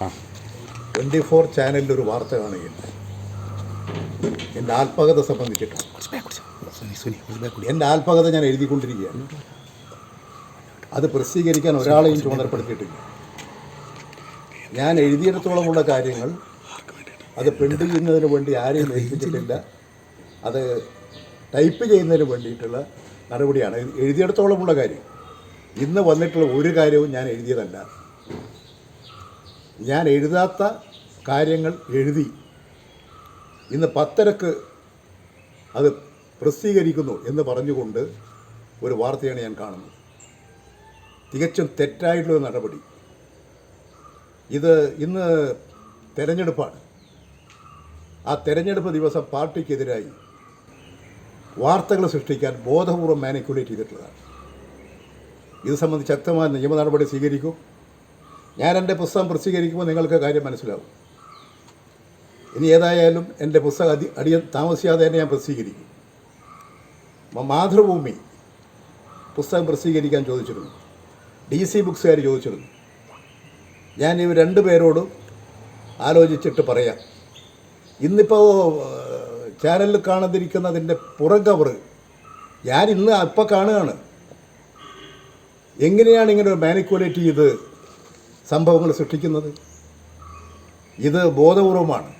Twenty four ചാനലിൽ ഒരു വാർത്ത കാണുകയുണ്ട് എന്റെ ആത്മകഥ സംബന്ധിച്ചിട്ട്. എന്റെ ആത്മകഥ ഞാൻ എഴുതിക്കൊണ്ടിരിക്കുകയാണ്. അത് പ്രസിദ്ധീകരിക്കാൻ ഒരാളെയും ചുമതലപ്പെടുത്തിയിട്ടില്ല. ഞാൻ എഴുതിയിടത്തോളമുള്ള കാര്യങ്ങൾ അത് പ്രിന്റ് ചെയ്യുന്നതിന് വേണ്ടി ആരെയും ഏൽപ്പിച്ചിട്ടില്ല. അത് ടൈപ്പ് ചെയ്യുന്നതിന് വേണ്ടിയിട്ടുള്ള നടപടിയാണ്. എഴുതിയിടത്തോളമുള്ള കാര്യം. ഇന്ന് വന്നിട്ടുള്ള ഒരു കാര്യവും ഞാൻ എഴുതിയതല്ല. ഞാൻ എഴുതാത്ത കാര്യങ്ങൾ എഴുതി. ഇന്ന് പത്തരക്ക് അത് പ്രസിദ്ധീകരിക്കുന്നു എന്ന് പറഞ്ഞുകൊണ്ട് ഒരു വാർത്തയാണ് ഞാൻ കാണുന്നത്. തികച്ചും തെറ്റായിട്ടുള്ള നടപടി. ഇത് ഇന്ന് തെരഞ്ഞെടുപ്പാണ്. ആ തെരഞ്ഞെടുപ്പ് ദിവസം പാർട്ടിക്കെതിരായി വാർത്തകൾ സൃഷ്ടിക്കാൻ ബോധപൂർവം മാനിക്കുലേറ്റ് ചെയ്തിട്ടുള്ളതാണ്. ഇത് സംബന്ധിച്ച് ശക്തമായ നിയമ നടപടി സ്വീകരിക്കും. ഞാൻ എന്റെ പുസ്തകം പ്രസിദ്ധീകരിക്കുമ്പോൾ നിങ്ങൾക്ക് കാര്യം മനസ്സിലാവും. ഇനി ഏതായാലും എന്റെ പുസ്തകം അതി അടിയ താമസിയാതെ തന്നെ ഞാൻ പ്രസിദ്ധീകരിക്കും. മാതൃഭൂമി പുസ്തകം പ്രസിദ്ധീകരിക്കാൻ ചോദിച്ചിരുന്നു. ഡി സി ബുക്സുകാർ ചോദിച്ചിരുന്നു. ഞാൻ ഇവർ രണ്ട് പേരോടും ആലോചിച്ചിട്ട് പറയാം. ഇന്നിപ്പോൾ ചാനലിൽ കാണാതിരിക്കുന്നതിന്റെ പുറം കവറ് ഞാൻ ഇന്ന് അപ്പം കാണുകയാണ്. എങ്ങനെയാണ് ഇങ്ങനെ മാനിക്കുലേറ്റ് ചെയ്ത് സംഭവങ്ങൾ സൃഷ്ടിക്കുന്നത്. ഇത് ബോധപൂർവമാണ്.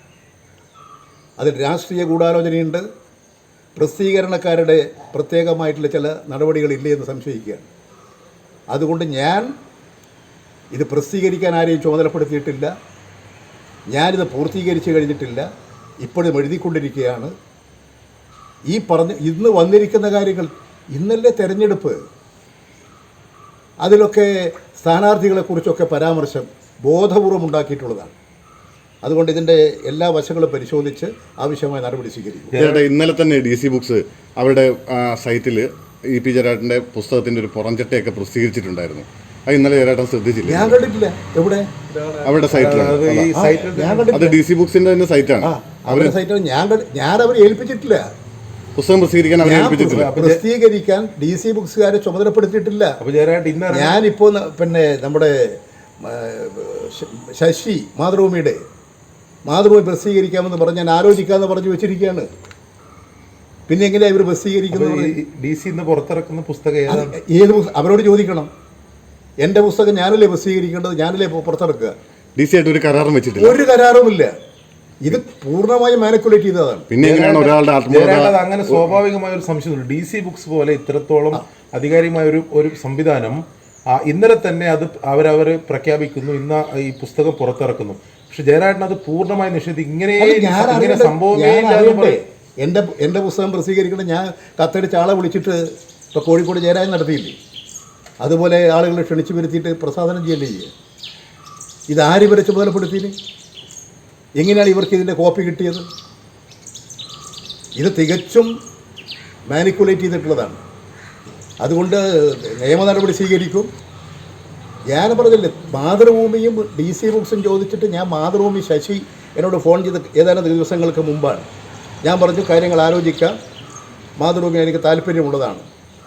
അതിൽ രാഷ്ട്രീയ ഗൂഢാലോചനയുണ്ട്. പ്രസിദ്ധീകരണക്കാരുടെ പ്രത്യേകമായിട്ടുള്ള ചില നടപടികളില്ലേ എന്ന് സംശയിക്കുകയാണ്. അതുകൊണ്ട് ഞാൻ ഇത് പ്രസിദ്ധീകരിക്കാൻ ആരെയും ചുമതലപ്പെടുത്തിയിട്ടില്ല. ഞാനിത് പൂർത്തീകരിച്ച് കഴിഞ്ഞിട്ടില്ല. ഇപ്പോഴും എഴുതിക്കൊണ്ടിരിക്കുകയാണ്. ഈ പറഞ്ഞ് ഇന്ന് വന്നിരിക്കുന്ന കാര്യങ്ങൾ ഇന്നല്ലേ തെരഞ്ഞെടുപ്പ്. അതിലൊക്കെ സ്ഥാനാർത്ഥികളെക്കുറിച്ചൊക്കെ പരാമർശം ബോധപൂർവം ഉണ്ടാക്കിയിട്ടുള്ളതാണ്. അതുകൊണ്ട് ഇതിന്റെ എല്ലാ വശങ്ങളും പരിശോധിച്ച് ആവശ്യമായ നടപടി സ്വീകരിക്കും. ഇന്നലെ തന്നെ ഡി സി ബുക്സ് അവരുടെ സൈറ്റിൽ ഇ പി ജയരാട്ടന്റെ പുസ്തകത്തിന്റെ ഒരു പുറംചട്ടയൊക്കെ പ്രസിദ്ധീകരിച്ചിട്ടുണ്ടായിരുന്നു. അത് ഇന്നലെ ജയരാട്ടൻ ശ്രദ്ധിച്ചില്ല. ഞാൻ കണ്ടിട്ടില്ല. എവിടെ? അവരുടെ സൈറ്റിലാണ്. അത് ഈ സൈറ്റിൽ ഞാൻ അത് കണ്ടിട്ടില്ല. ഡി സി ബുക്സിന്റെ തന്നെ സൈറ്റാണ്. അവരുടെ സൈറ്റാണ് ഞാൻ ഞാൻ അവരെ ഏൽപ്പിച്ചിട്ടില്ല. പുസ്തകം പ്രസിദ്ധീകരിക്കാൻ അവരെ ഞാൻ ഏൽപ്പിച്ചിട്ടില്ല. പ്രസിദ്ധീകരിക്കാൻ ഡി സി ബുക്സുകാരെ ചുമതലപ്പെടുത്തിയിട്ടില്ല. അപ്പൊ ജയരാട്ട് ഇന്ന് ഇറങ്ങി- ഞാനിപ്പോൾ ന- പിന്നെ നമ്മുടെ ശശി മാതൃഭൂമിയുടെ മാതൃഭൂമി പ്രസിദ്ധീകരിക്കാമെന്ന് പറഞ്ഞ് ഞാൻ ആലോചിക്കാമെന്ന് പറഞ്ഞു വെച്ചിരിക്കുകയാണ്. പിന്നെ എങ്ങനെയാണ് ഇവർ പ്രസിദ്ധീകരിക്കുന്നത് ഡി സി ഇന്ന് പുറത്തിറക്കുന്ന പുസ്തകം ഏത് അവരോട് ചോദിക്കണം. എന്റെ പുസ്തകം ഞാനല്ലേ പ്രസിദ്ധീകരിക്കേണ്ടത്? ഞാനല്ലേ പുറത്തിറക്കുക? ഡി സി ആയിട്ട് ഒരു കരാറും വെച്ചിട്ടില്ല. ഒരു കരാറുമില്ല. ഇത് പൂർണമായും മാനിക്കുലേറ്റ് ചെയ്തതാണ്. പിന്നെ എങ്ങനെയാണ് ഒരാളുടെ ആത്മകഥ അങ്ങനെ സ്വാഭാവികമായ ഒരു സംശയം ഡി സി ബുക്സ് പോലെ ഇത്രത്തോളം അധികാരികമായ ഒരു ഒരു സംവിധാനം ഇന്നലെ തന്നെ അത് അവരവർ പ്രഖ്യാപിക്കുന്നു. ഇന്ന് ഈ പുസ്തകം പുറത്തിറക്കുന്നു. പക്ഷെ ജയരാജൻ അത് പൂർണമായി നിഷേധിക്കും ഇങ്ങനെ സംഭവം. എന്റെ എന്റെ പുസ്തകം പ്രസിദ്ധീകരിക്കണം ഞാൻ കത്തടിച്ച് ആളെ വിളിച്ചിട്ട് ഇപ്പോൾ കോഴിക്കോട് ജയരാജൻ നടത്തിയില്ലേ? അതുപോലെ ആളുകളെ ക്ഷണിച്ചു വരുത്തിയിട്ട് പ്രസാദനം ചെയ്യല്ലേ ചെയ്യുക ഇതാര് വരെ ചുമതലപ്പെടുത്തിയിന്? എങ്ങനെയാണ് ഇവർക്ക് ഇതിന്റെ കോപ്പി കിട്ടിയത്? ഇത് തികച്ചും മാനിക്കുലേറ്റ് ചെയ്തിട്ടുള്ളതാണ്. അതുകൊണ്ട് നിയമ നടപടി സ്വീകരിക്കും. ഞാൻ പറഞ്ഞില്ലേ മാതൃഭൂമിയും ഡി സി ബുക്സും ചോദിച്ചിട്ട് ഞാൻ മാതൃഭൂമി ശശി എന്നോട് ഫോൺ ചെയ്ത് ഏതാനും ദിവസങ്ങൾക്ക് മുമ്പാണ്. ഞാൻ പറഞ്ഞു കാര്യങ്ങൾ ആലോചിക്കാം. മാതൃഭൂമി എനിക്ക് താല്പര്യമുള്ളതാണ്.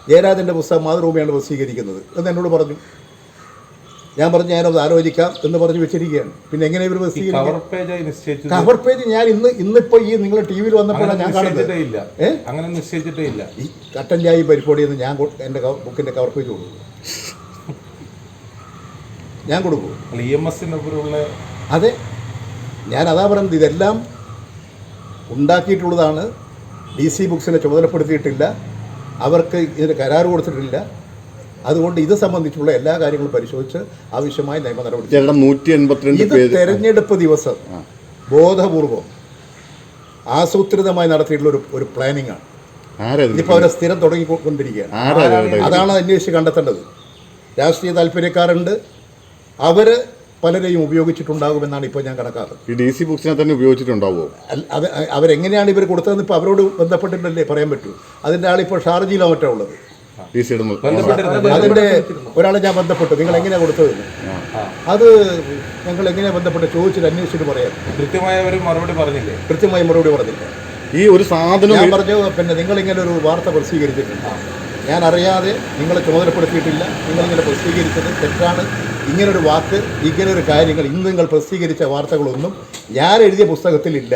ജയരാജന്റെ പുസ്തകം മാതൃഭൂമിയാണ് പ്രസിദ്ധീകരിക്കുന്നത് എന്ന് എന്നോട് പറഞ്ഞു. ഞാൻ പറഞ്ഞു ഞാനത് ആലോചിക്കാം എന്ന് പറഞ്ഞ് വെച്ചിരിക്കുകയാണ്. പിന്നെ എങ്ങനെ ഇവർ കവർ പേജ് ഞാൻ ഇന്ന് ഇന്നിപ്പോ ഈ നിങ്ങൾ ടി വിയിൽ വന്നപ്പോഴാണ് ഞാൻ കാണുന്നത്. അങ്ങനെ നിശ്ചയിച്ചിട്ടേ ഇല്ല. ഈ കട്ടൻ ചായ പരിപാടി എന്ന് ഞാൻ എന്റെ എന്റെ ബുക്കിന്റെ കവർ പേജ് കൊടുക്കും. ഞാൻ കൊടുക്കും. അല്ല ഇ എം എസിനൊപ്പമുള്ള അതെ. ഞാൻ അതാ പറയുന്നത് ഇതെല്ലാം ഉണ്ടാക്കിയിട്ടുള്ളതാണ്. ഡി സി ബുക്സിനെ ചുമതലപ്പെടുത്തിയിട്ടില്ല. അവർക്ക് ഇതിന് കരാർ കൊടുത്തിട്ടില്ല. അതുകൊണ്ട് ഇത് സംബന്ധിച്ചുള്ള എല്ലാ കാര്യങ്ങളും പരിശോധിച്ച് ആവശ്യമായ നിയമ നടപടി ഇത് തെരഞ്ഞെടുപ്പ് ദിവസം ബോധപൂർവം ആസൂത്രിതമായി നടത്തിയിട്ടുള്ള ഒരു ഒരു പ്ലാനിങ് ആണ്. ഇപ്പൊ? അവരെ സ്ഥിരം തുടങ്ങിക്കൊണ്ടിരിക്കുകയാണ്. അതാണ് അന്വേഷിച്ച് കണ്ടെത്തേണ്ടത്. രാഷ്ട്രീയ താല്പര്യക്കാരുണ്ട്. അവർ പലരെയും ഉപയോഗിച്ചിട്ടുണ്ടാകുമെന്നാണ് ഇപ്പോൾ ഞാൻ കണക്കാക്കുന്നത്. ഈ ഡി സി ബുക്സിനെ തന്നെ ഉപയോഗിച്ചിട്ടുണ്ടാവുമോ? അല്ല, അത് അവരെങ്ങനെയാണ് ഇവർ കൊടുത്തതെന്ന് ഇപ്പോൾ അവരോട് ബന്ധപ്പെട്ടിട്ടല്ലേ പറയാൻ പറ്റൂ. അതിന്റെ ആളിപ്പോൾ ഷാർജിയിലോ മറ്റോ ഉള്ളത്. സിയുടെ ബന്ധപ്പെട്ടിരുന്നത് ഒരാളെ ഞാൻ ബന്ധപ്പെട്ടു. നിങ്ങൾ എങ്ങനെയാണ് കൊടുത്തത്? അത് ഞങ്ങൾ എങ്ങനെയാണ് ബന്ധപ്പെട്ട് ചോദിച്ചിട്ട് അന്വേഷിച്ചിട്ട് പറയാം. കൃത്യമായ ഒരു മറുപടി പറഞ്ഞില്ലേ? കൃത്യമായി മറുപടി പറഞ്ഞില്ല. ഈ ഒരു സാധനം ഞാൻ പറഞ്ഞു പിന്നെ നിങ്ങൾ ഇങ്ങനെ ഒരു വാർത്ത പ്രസിദ്ധീകരിച്ചിട്ടുണ്ട്. ഞാൻ അറിയാതെ നിങ്ങളെ ചുമതലപ്പെടുത്തിയിട്ടില്ല നിങ്ങളിങ്ങനെ പ്രസിദ്ധീകരിച്ചത് തെറ്റാണ്. ഇങ്ങനൊരു വാക്ക് ഇങ്ങനൊരു കാര്യങ്ങൾ ഇന്ന് നിങ്ങൾ പ്രസിദ്ധീകരിച്ച വാർത്തകളൊന്നും ഞാൻ എഴുതിയ പുസ്തകത്തിലില്ല.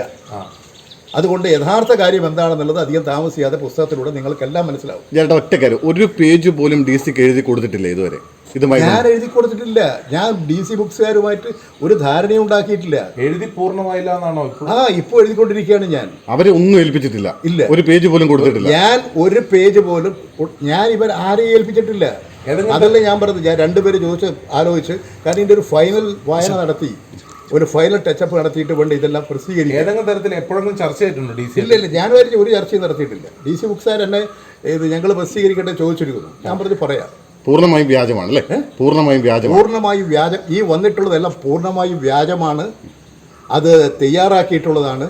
അതുകൊണ്ട് യഥാർത്ഥ കാര്യം എന്താണെന്നുള്ളത് അധികം താമസിയാതെ പുസ്തകത്തിലൂടെ നിങ്ങൾക്കെല്ലാം മനസ്സിലാവും. ചേട്ടാ ഒറ്റ കാര്യം. ഒരു പേജ് പോലും ഡി സിക്ക് എഴുതി കൊടുത്തിട്ടില്ല ഇതുവരെ. ഇതുമായി ഞാൻ എഴുതി കൊടുത്തിട്ടില്ല. ഞാൻ ഡി സി ബുക്സുകാരുമായിട്ട് ഒരു ധാരണയും ഉണ്ടാക്കിയിട്ടില്ല. എഴുതി പൂർണമായില്ല എന്നാണോ ആ ഇപ്പോൾ എഴുതിക്കൊണ്ടിരിക്കുകയാണ് ഞാൻ. അവരെ ഒന്നും ഏൽപ്പിച്ചിട്ടില്ല. ഇല്ല. ഒരു പേജ് പോലും കൊടുത്തിട്ടില്ല. ഞാൻ ഒരു പേജ് പോലും ഞാൻ ഇവർ ആരെയും ഏൽപ്പിച്ചിട്ടില്ല. അതല്ല ഞാൻ പറഞ്ഞത്. ഞാൻ രണ്ടുപേര് ചോദിച്ച് ആലോചിച്ച്. കാരണം ഇതിന്റെ ഒരു ഫൈനൽ വായന നടത്തി. ഒരു ഫൈനൽ ടച്ചപ്പ് നടത്തിയിട്ട് വേണ്ട ഇതെല്ലാം പ്രസിദ്ധീകരിക്കും ഏതെങ്കിലും തരത്തിൽ എപ്പോഴെങ്കിലും ചർച്ച ചെയ്തിട്ടുണ്ടോ ഡി സി ഇല്ല ഇല്ല. ഞാൻ വരെ ഒരു ചർച്ചയും നടത്തിയിട്ടില്ല. ഡി സി ബുക്സാർ എന്നെ ഇത് ഞങ്ങൾ പ്രസിദ്ധീകരിക്കട്ടെ ചോദിച്ചിരിക്കുന്നു. ഞാൻ പറഞ്ഞു പറയാം. പൂർണമായും വ്യാജമാണ് അല്ലേ? പൂർണമായും വ്യാജം പൂർണമായും വ്യാജം. ഈ വന്നിട്ടുള്ളതെല്ലാം പൂർണമായും വ്യാജമാണ്. അത് തയ്യാറാക്കിയിട്ടുള്ളതാണ്.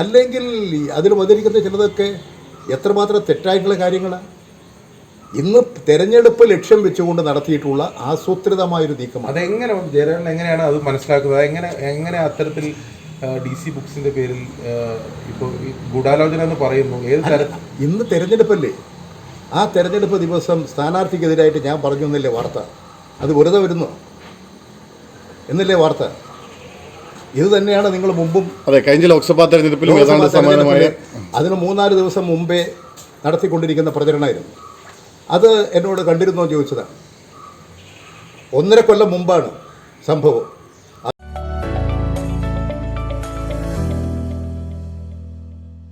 അല്ലെങ്കിൽ അതിൽ വന്നിരിക്കുന്ന ചിലതൊക്കെ എത്രമാത്രം തെറ്റായിട്ടുള്ള കാര്യങ്ങളാണ് ഇന്ന് തെരഞ്ഞെടുപ്പ് ലക്ഷ്യം വെച്ചുകൊണ്ട് നടത്തിയിട്ടുള്ള ആസൂത്രിതമായൊരു നീക്കമാണ് അതെങ്ങനെ ജയരാജൻ എങ്ങനെയാണ് അത് മനസ്സിലാക്കുന്നത്? എങ്ങനെ എങ്ങനെ അത്തരത്തിൽ ഡി സി ബുക്സിന്റെ പേരിൽ ഇപ്പോൾ ഈ ഗൂഢാലോചന എന്ന് പറയുന്നു? ഏത് തരത്തിൽ ഇന്ന് തെരഞ്ഞെടുപ്പല്ലേ? ആ തെരഞ്ഞെടുപ്പ് ദിവസം സ്ഥാനാർത്ഥിക്കെതിരായിട്ട് ഞാൻ പറഞ്ഞു എന്നല്ലേ വാർത്ത? അത് വെറുതെ വരുന്നു. എന്നല്ലേ വാർത്ത? ഇത് തന്നെയാണ് നിങ്ങൾ മുമ്പും അതെ കഴിഞ്ഞ ലോക്സഭാ തെരഞ്ഞെടുപ്പിലും ഏതാണ്ട് അതിന് മൂന്നാൽ ദിവസം മുമ്പേ നടത്തിക്കൊണ്ടിരിക്കുന്ന പ്രചരണമായിരുന്നു. അത് എന്നോട് കണ്ടിരുന്നോ ചോദിച്ചതാണ്. ഒന്നര കൊല്ലം മുമ്പാണ് സംഭവം.